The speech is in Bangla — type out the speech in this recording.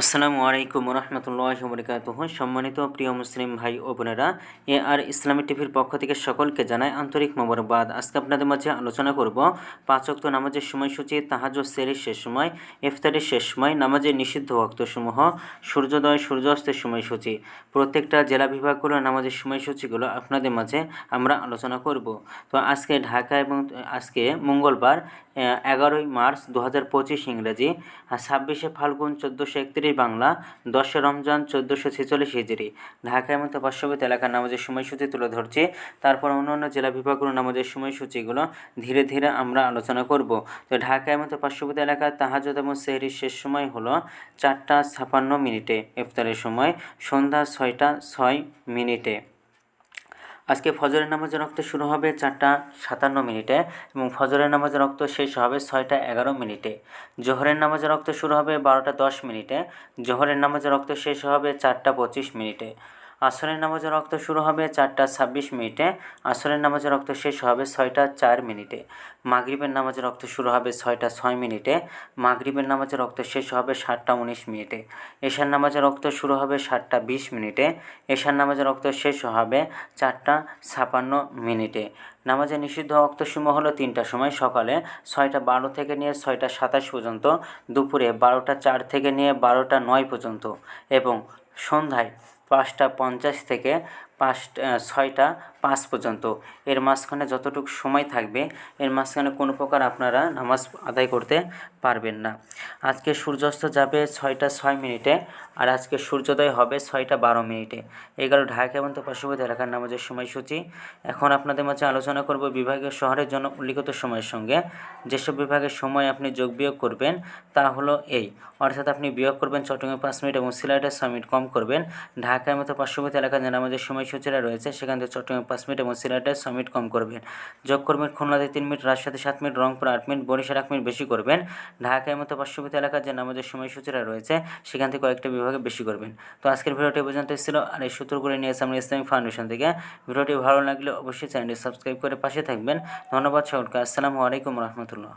আসসালামু আলাইকুম রহমতুল্লাহ বরকাত সম্মানিত প্রিয় মুসলিম ভাই ও বোনেরা, এ আর ইসলামী টিভির পক্ষ থেকে সকলকে জানাই আন্তরিক মোবারকবাদ। আজকে আপনাদের মাঝে আলোচনা করব পাঁচক্ত নামাজের সময়সূচি তাহাজ সেরির শেষ সময়, ইফতারের শেষ সময়, নামাজের নিষিদ্ধ ওক্তসমূহ সূর্যোদয়, সূর্যাস্তের সময়সূচি। প্রত্যেকটা জেলা বিভাগগুলো নামাজের সময়সূচিগুলো আপনাদের মাঝে আমরা আলোচনা করব। তো আজকে ঢাকা এবং আজকে মঙ্গলবার এগারোই মার্চ দু হাজার পঁচিশ ইংরেজি, ছাব্বিশে ফাল্গুন, চোদ্দোশো বাংলা দশে রমজান, চোদ্দোশো ছেচল্লিশ হিজড়ি ঢাকায় মধ্যে পার্শ্ববর্তী এলাকার নামাজের সময়সূচি তুলে ধরছি। তারপর অন্যান্য জেলা বিভাগগুলো নামাজের সময়সূচিগুলো ধীরে ধীরে আমরা আলোচনা করব। তো ঢাকায় মতো পার্শ্ববর্তী এলাকার তাহাজত এবং সেহরির শেষ সময় হলো চারটা ছাপান্ন মিনিটে, ইফতারের সময় সন্ধ্যা ছয়টা ছয় মিনিটে। আজকে ফজরের নামাজের রক্ত শুরু হবে চারটা সাতান্ন মিনিটে এবং ফজরের নামাজের রক্ত শেষ হবে ছয়টা এগারো মিনিটে। জোহরের নামাজের রক্ত শুরু হবে বারোটা দশ মিনিটে। জোহরের নামাজের রক্ত শেষ হবে চারটা পঁচিশ মিনিটে। আসরের নামাজের রক্ত শুরু হবে চারটা ছাব্বিশ মিনিটে, আসরের নামাজের রক্ত শেষ হবে ছয়টা চার মিনিটে। মাগরিবের নামাজের রক্ত শুরু হবে ছয়টা ছয় মিনিটে, মাগরিবের নামাজের রক্ত শেষ হবে সাতটা উনিশ মিনিটে। এশার নামাজের রক্ত শুরু হবে সাতটা বিশ মিনিটে, এশার নামাজের রক্ত শেষ হবে চারটা ছাপান্ন মিনিটে। নামাজের নিষিদ্ধ রক্তসমূহ হলো তিনটা সময়, সকালে ছয়টা বারো থেকে নিয়ে ছয়টা সাতাশ পর্যন্ত, দুপুরে বারোটা চার থেকে নিয়ে বারোটা নয় পর্যন্ত এবং সন্ধ্যায় পাঁচটা পঞ্চাশ থেকে পাঁচটা ছয়টা, পাঁচ পর্যন্ত। এর মাঝখানে যতটুকু সময় থাকবে, এর মাঝখানে কোনো প্রকার আপনারা নামাজ আদায় করতে পারবেন না। আজকে সূর্যাস্ত যাবে ছয়টা ছয় মিনিটে আর আজকে সূর্যোদয় হবে ছয়টা বারো মিনিটে। এই গেল ঢাকা এবং পার্শ্ববর্তী এলাকার নামাজের সময়সূচি। এখন আপনাদের মাঝে আলোচনা করব বিভাগীয় শহরের জন্য উল্লিখিত সময়ের সঙ্গে। যেসব বিভাগের সময় আপনি যোগ বিয়োগ করবেন, তা হলো এই। অর্থাৎ আপনি বিয়োগ করবেন চট্টগ্রামে পাঁচ মিনিট এবং সিলেটের ছয় মিনিট কম করবেন। ঢাকার মতো পার্শ্ববর্তী এলাকার নামাজের সময়সূচিরা রয়েছে, সেখান থেকে চট্টগ্রামে পাঁচ মিনিট এবং সিলেটের ছয় মিনিট কম করবেন। যোগ করবেন খুলনাতে তিন মিনিট, রাজশাহীতে সাত মিনিট, রংপুর আট মিনিট, বরিশাল এক মিনিট বেশি করবেন। ঢাকার মতো পার্শ্ববর্তী এলাকার যে নামাজের সময়সূচিরা রয়েছে, সেখান থেকে কয়েকটা বিভাগে বেশি করবেন। তো আজকের ভিডিওটি পর্যন্ত ছিল, আর এই সূত্রগুলি নিয়ে আমরা ইসলামিক ফাউন্ডেশন থেকে। ভিডিওটি ভালো লাগলে অবশ্যই চ্যানেলটি সাবস্ক্রাইব করে পাশে থাকবেন। ধন্যবাদ সকলকে, আসসালামু আলাইকুম রহমতুল্লাহ।